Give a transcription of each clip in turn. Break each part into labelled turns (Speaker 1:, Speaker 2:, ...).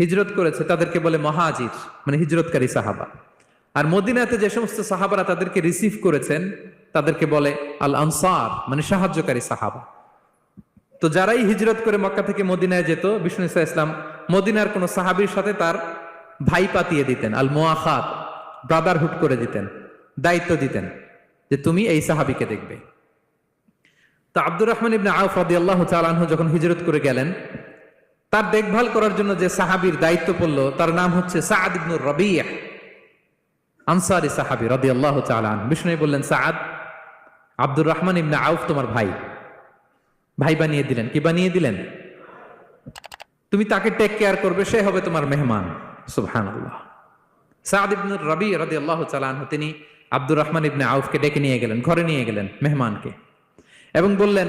Speaker 1: হিজরত করেছে, তাদেরকে বলে মহাজির মানে হিজরতকারী সাহাবা। আর মদিনাতে যে সমস্ত সাহাবারা তাদেরকে রিসিভ করেছেন, তাদেরকে বলে আল আনসার মানে সাহায্যকারী সাহাবা। তো যারাই হিজরত করে মক্কা থেকে মদিনায় যেত, বিষ্ণু ইসা ইসলাম মদিনার কোন সাহাবির সাথে তার ভাই পাতিয়ে দিতেন আল মোয়াখাত ব্রাদারহুড করে দিতেন, দায়িত্ব দিতেন যে তুমি এই সাহাবিকে দেখবে। তো আব্দুর রহমান ইবনে আউফ রাদিয়াল্লাহু তাআলা যখন হিজরত করে গেলেন তার দেখভাল করার জন্য যে সাহাবীর দায়িত্ব পড়ল, তার নাম হচ্ছে সাআদ ইবনুর রাবিয়া, আনসারি সাহাবী রাদিয়াল্লাহু তাআলা আনহু। বিষ্ণু বললেন, সাআদ, আব্দুর রহমান ইবনে আউফ তোমার ভাই। ভাই বানিয়ে দিলেন। কি বানিয়ে দিলেন? তুমি তাকে টেক কেয়ার করবে, সে হবে তোমার মেহমান। সুবহানাল্লাহ। সাআদ ইবনুর রাবি রাদিয়াল্লাহু তাআলা আনহু, তিনি আব্দুর রহমান ইবনে আউফকে ডেকে নিয়ে গেলেন, ঘরে নিয়ে গেলেন, মেহমানকে। এবং বললেন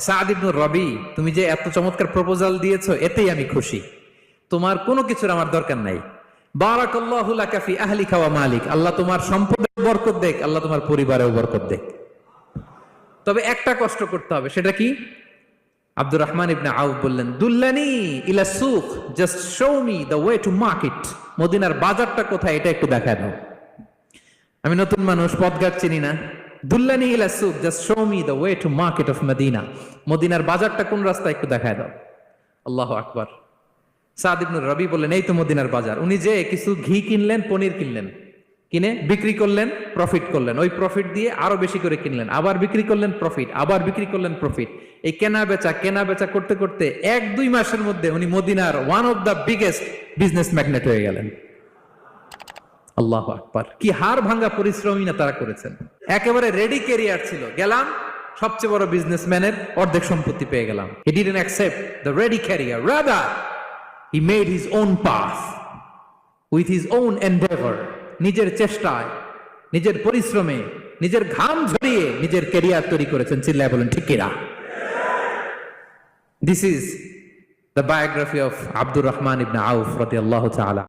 Speaker 1: সাদ ইবনুর রবি, তুমি যে এত চমৎকার প্রপোজাল দিয়েছ, এতেই আমি খুশি। তোমার কোনো কিছুর আমার দরকার নাই। বারাকাল্লাহু লাকা ফি আহলিকা ওয়া মালিক। আল্লাহ তোমার সম্পদে বরকত দেখ, আল্লাহ তোমার পরিবারেও বরকত দেখ। তবে একটা কষ্ট করতে হবে, সেটা কি? আব্দুর রহমান ইবনে আউফ বললেন, দুল্লানি ইলা সুক just show me the way to market মদিনার বাজারটা কোথায়, এটা একটু দেখা দাও। আমি নতুন মানুষ, পথঘাট চিনি না। দুল্লানি ইলা সুক just show me the way to market of Medina মদিনার বাজারটা কোন রাস্তায় একটু দেখায় দাও। আল্লাহ আকবার। সাদ ইবনুর রবি বললেন, এই তো মদিনার বাজার। উনি যে কিছু ঘি কিনলেন, পনির কিনলেন। কিনে বিক্রি করলেন প্রফিট করলেন। ওই প্রফিট দিয়ে আরও বেশি করে কিনলেন। আবার বিক্রি করলেন প্রফিট আবার বিক্রি করলেন প্রফিট এই কেনা বেচা কেনা বেচা করতে করতে এক দুই মাসের মধ্যে উনি মদিনার one of the biggest business magnate হয়ে গেলেন। আল্লাহ আকবার। কি হার ভাঙ্গা পরিশ্রমী না তারা করেছেন। একেবারে রেডি ক্যারিয়ার ছিল। গেলাম, সবচেয়ে বড় বিজনেসম্যানের অর্ধেক সম্পত্তি পেয়ে গেলাম। He didn't accept the ready career rather he made his own path with his own endeavour নিজের চেষ্টায়, নিজের পরিশ্রমে, নিজের ঘাম ঝরিয়ে নিজের ক্যারিয়ার তৈরি করেছেন। চিল্লায় বলেন, ঠিক কিনা this is the biography of Abdur Rahman ibn Auf রাদিয়াল্লাহু তাআলা